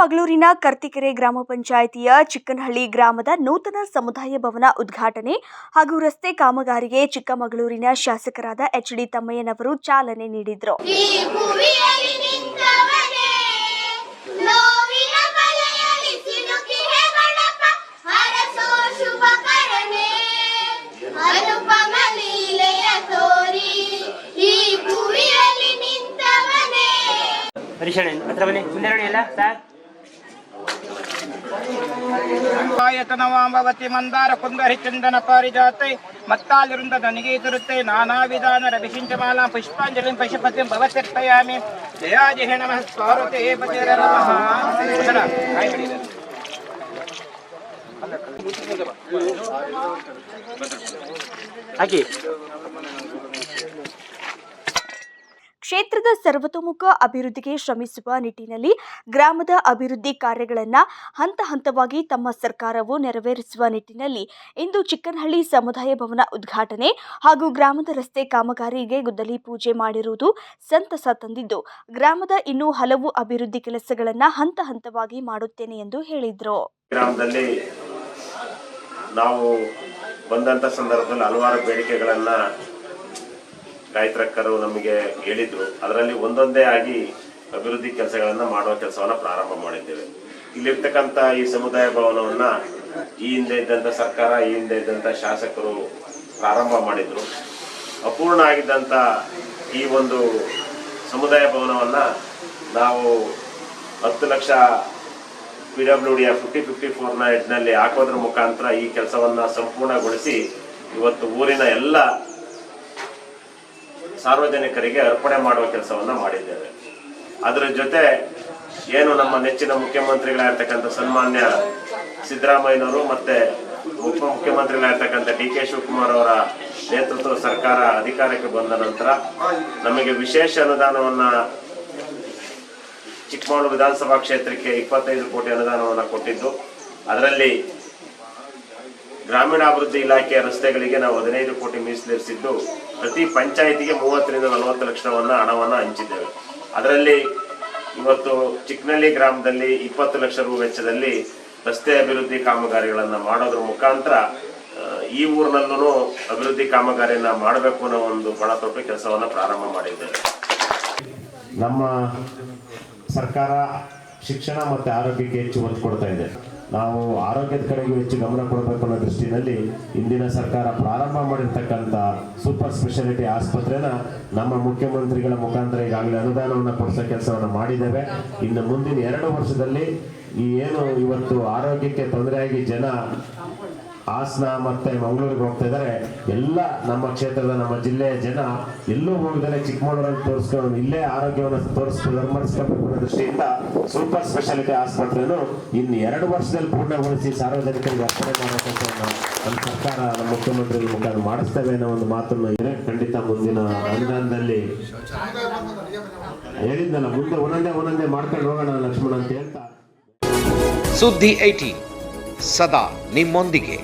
ಚಿಕ್ಕಮಗಳೂರಿನ ಕರ್ತಿಕೆರೆ ಗ್ರಾಮ ಪಂಚಾಯಿತಿಯ ಚಿಕ್ಕನಹಳ್ಳಿ ಗ್ರಾಮದ ನೂತನ ಸಮುದಾಯ ಭವನ ಉದ್ಘಾಟನೆ ಹಾಗೂ ರಸ್ತೆ ಕಾಮಗಾರಿಗೆ ಚಿಕ್ಕಮಗಳೂರಿನ ಶಾಸಕರಾದ ಎಚ್ ಡಿ ತಮ್ಮಯ್ಯನವರು ಚಾಲನೆ ನೀಡಿದರು. ಈ ಭುವಿಯಲ್ಲಿ ನಿಂತವನೇ ನೋವಿನ ಬಲೆಯಲ್ಲಿ ಸಿಲುಕಿಹೆ ಗಣಪ ಹರಸೋ ಶುಭ ಅನುಪಮ ಲೀಲೆಯ ತೋರಿ ಈ ಭುವಿಯಲ್ಲಿ ನಿಂತವನೇ. ಹತ್ರ ಬನ್ನಿ ಮುಂದೆ ನೋಡಿ ಎಲ್ಲ ಸರ್? காயத்தனவாம் பவதி மந்தார குந்தரி சிந்தன பாரிஜாத்தை மத்தால் இருந்த தனிகை திருத்தை நானாவிதான ரவிசிஞ்சமாலாம் புஷ்பாஞ்சலிம் பசுபதிம் பவத்திற்பயாமி ஜயாஜிஹ நம ஸ்வாரதே பஜர நம ஆக்கி ಕ್ಷೇತ್ರದ ಸರ್ವತೋಮುಖ ಅಭಿವೃದ್ಧಿಗೆ ಶ್ರಮಿಸುವ ನಿಟ್ಟಿನಲ್ಲಿ ಗ್ರಾಮದ ಅಭಿವೃದ್ಧಿ ಕಾರ್ಯಗಳನ್ನು ಹಂತ ಹಂತವಾಗಿ ತಮ್ಮ ಸರ್ಕಾರವು ನೆರವೇರಿಸುವ ನಿಟ್ಟಿನಲ್ಲಿ ಇಂದು ಚಿಕ್ಕನಹಳ್ಳಿ ಸಮುದಾಯ ಭವನ ಉದ್ಘಾಟನೆ ಹಾಗೂ ಗ್ರಾಮದ ರಸ್ತೆ ಕಾಮಗಾರಿಗೆ ಗುದ್ದಲಿ ಪೂಜೆ ಮಾಡಿರುವುದು ಸಂತಸ ತಂದಿದ್ದು, ಗ್ರಾಮದ ಇನ್ನೂ ಹಲವು ಅಭಿವೃದ್ಧಿ ಕೆಲಸಗಳನ್ನು ಹಂತ ಹಂತವಾಗಿ ಮಾಡುತ್ತೇನೆ ಎಂದು ಹೇಳಿದರು. ಗ್ರಾಮದಲ್ಲಿ ನಾವು ಬಂದಂಥ ಸಂದರ್ಭದಲ್ಲಿ ಹಲವಾರು ಬೇಡಿಕೆಗಳನ್ನು ಗಾಯತ್ರಕ್ಕರು ನಮಗೆ ಹೇಳಿದ್ರು, ಅದರಲ್ಲಿ ಒಂದೊಂದೇ ಆಗಿ ಅಭಿವೃದ್ಧಿ ಕೆಲಸಗಳನ್ನು ಮಾಡುವ ಕೆಲಸವನ್ನು ಪ್ರಾರಂಭ ಮಾಡಿದ್ದೇವೆ. ಇಲ್ಲಿರ್ತಕ್ಕಂಥ ಈ ಸಮುದಾಯ ಭವನವನ್ನ ಈ ಹಿಂದೆ ಇದ್ದಂಥ ಸರ್ಕಾರ, ಈ ಹಿಂದೆ ಇದ್ದಂಥ ಶಾಸಕರು ಪ್ರಾರಂಭ ಮಾಡಿದ್ರು. ಅಪೂರ್ಣ ಆಗಿದ್ದಂಥ ಈ ಒಂದು ಸಮುದಾಯ ಭವನವನ್ನ ನಾವು ಹತ್ತು ಲಕ್ಷ ಪಿ ಡಬ್ಲ್ಯೂ ಡಿಯ ಫಿಫ್ಟಿ ಫಿಫ್ಟಿ ಫೋರ್ನ ಹೆಡ್ನಲ್ಲಿ ಹಾಕೋದ್ರ ಮುಖಾಂತರ ಈ ಕೆಲಸವನ್ನ ಸಂಪೂರ್ಣಗೊಳಿಸಿ ಇವತ್ತು ಊರಿನ ಎಲ್ಲ ಸಾರ್ವಜನಿಕರಿಗೆ ಅರ್ಪಣೆ ಮಾಡುವ ಕೆಲಸವನ್ನ ಮಾಡಿದ್ದೇವೆ. ಅದರ ಜೊತೆ ಏನು ನಮ್ಮ ನೆಚ್ಚಿನ ಮುಖ್ಯಮಂತ್ರಿಗಳಾಗಿರ್ತಕ್ಕಂಥ ಸನ್ಮಾನ್ಯ ಸಿದ್ದರಾಮಯ್ಯನವರು ಮತ್ತೆ ಉಪಮುಖ್ಯಮಂತ್ರಿಗಳಾಗಿರ್ತಕ್ಕಂಥ ಡಿ ಕೆ ಶಿವಕುಮಾರ್ ಅವರ ನೇತೃತ್ವದ ಸರ್ಕಾರ ಅಧಿಕಾರಕ್ಕೆ ಬಂದ ನಂತರ ನಮಗೆ ವಿಶೇಷ ಅನುದಾನವನ್ನ ಚಿಕ್ಕಮಗಳೂರು ವಿಧಾನಸಭಾ ಕ್ಷೇತ್ರಕ್ಕೆ ಇಪ್ಪತ್ತೈದು ಕೋಟಿ ಅನುದಾನವನ್ನು ಕೊಟ್ಟಿದ್ದು, ಅದರಲ್ಲಿ ಗ್ರಾಮೀಣಾಭಿವೃದ್ಧಿ ಇಲಾಖೆಯ ರಸ್ತೆಗಳಿಗೆ ನಾವು ಹದಿನೈದು ಕೋಟಿ ಮೀಸಲಿರಿಸಿದ್ದು, ಪ್ರತಿ ಪಂಚಾಯಿತಿಗೆ ಮೂವತ್ತರಿಂದ ನಲವತ್ತು ಲಕ್ಷವನ್ನು ಹಣವನ್ನು ಹಂಚಿದ್ದೇವೆ. ಅದರಲ್ಲಿ ಇವತ್ತು ಚಿಕ್ಕನಳ್ಳಿ ಗ್ರಾಮದಲ್ಲಿ ಇಪ್ಪತ್ತು ಲಕ್ಷ ರು ವೆಚ್ಚದಲ್ಲಿ ರಸ್ತೆ ಅಭಿವೃದ್ಧಿ ಕಾಮಗಾರಿಗಳನ್ನು ಮಾಡೋದ್ರ ಮುಖಾಂತರ ಈ ಊರಿನಲ್ಲೂ ಅಭಿವೃದ್ಧಿ ಕಾಮಗಾರಿಯನ್ನ ಮಾಡಬೇಕು ಅನ್ನೋ ಒಂದು ಬಹಳ ದೊಡ್ಡ ಕೆಲಸವನ್ನು ಪ್ರಾರಂಭ ಮಾಡಿದ್ದೇವೆ. ನಮ್ಮ ಸರ್ಕಾರ ಶಿಕ್ಷಣ ಮತ್ತು ಆರೋಗ್ಯಕ್ಕೆ ಹೆಚ್ಚು ಒತ್ತು ಕೊಡ್ತಾ ಇದೆ. ನಾವು ಆರೋಗ್ಯದ ಕಡೆಗೂ ಹೆಚ್ಚು ಗಮನ ಕೊಡಬೇಕು ಅನ್ನೋ ದೃಷ್ಟಿನಲ್ಲಿ ಇಂದಿನ ಸರ್ಕಾರ ಪ್ರಾರಂಭ ಮಾಡಿರ್ತಕ್ಕಂಥ ಸೂಪರ್ ಸ್ಪೆಷಾಲಿಟಿ ಆಸ್ಪತ್ರೆನ ನಮ್ಮ ಮುಖ್ಯಮಂತ್ರಿಗಳ ಮುಖಾಂತರ ಈಗಾಗಲೇ ಅನುದಾನವನ್ನು ಕೊಡಿಸೋ ಕೆಲಸವನ್ನು ಮಾಡಿದ್ದೇವೆ. ಇನ್ನು ಮುಂದಿನ ಎರಡು ವರ್ಷದಲ್ಲಿ ಈ ಏನು ಇವತ್ತು ಆರೋಗ್ಯಕ್ಕೆ ತೊಂದರೆಯಾಗಿ ಜನ ಹಾಸನ ಮತ್ತೆ ಮಂಗಳೂರಿಗೆ ಹೋಗ್ತಾ ಇದ್ದಾರೆ. ಎಲ್ಲ ನಮ್ಮ ಕ್ಷೇತ್ರದ, ನಮ್ಮ ಜಿಲ್ಲೆಯ ಜನ ಎಲ್ಲೂ ಹೋಗಿದ್ದಾರೆ ಚಿಕ್ಕಮಗಳೂರಲ್ಲಿ ತೋರಿಸ್ಕೊಂಡು ಇಲ್ಲೇ ಆರೋಗ್ಯವನ್ನು ತೋರಿಸ್ಕೊಂಡು ದೃಷ್ಟಿಯಿಂದ ಸೂಪರ್ ಸ್ಪೆಷಾಲಿಟಿ ಆಸ್ಪತ್ರೆಯನ್ನು ಇನ್ನು ಎರಡು ವರ್ಷದಲ್ಲಿ ಪೂರ್ಣಗೊಳಿಸಿ ಸಾರ್ವಜನಿಕರಿಗೆ ಅರ್ಪಣೆ ಮಾಡಬೇಕು ನಮ್ಮ ಸರ್ಕಾರ, ನಮ್ಮ ಮುಖ್ಯಮಂತ್ರಿಗಳ ಮುಖಾಂತರ ಮಾಡಿಸ್ತೇವೆ ಅನ್ನೋ ಒಂದು ಮಾತನ್ನು ಇದೆ. ಖಂಡಿತ ಮುಂದಿನ ಅನುದಾನದಲ್ಲಿ ಹೇಳಿದ್ದಲ್ಲ, ಮುಂದೆ ಒಂದೊಂದೇ ಒಂದೊಂದೇ ಮಾಡ್ಕೊಂಡು ಹೋಗೋಣ ಲಕ್ಷ್ಮಣ ಅಂತ ಹೇಳ್ತಾ. ಸುದ್ದಿ ಏಟಿ ಸದಾ ನಿಮ್ಮೊಂದಿಗೆ.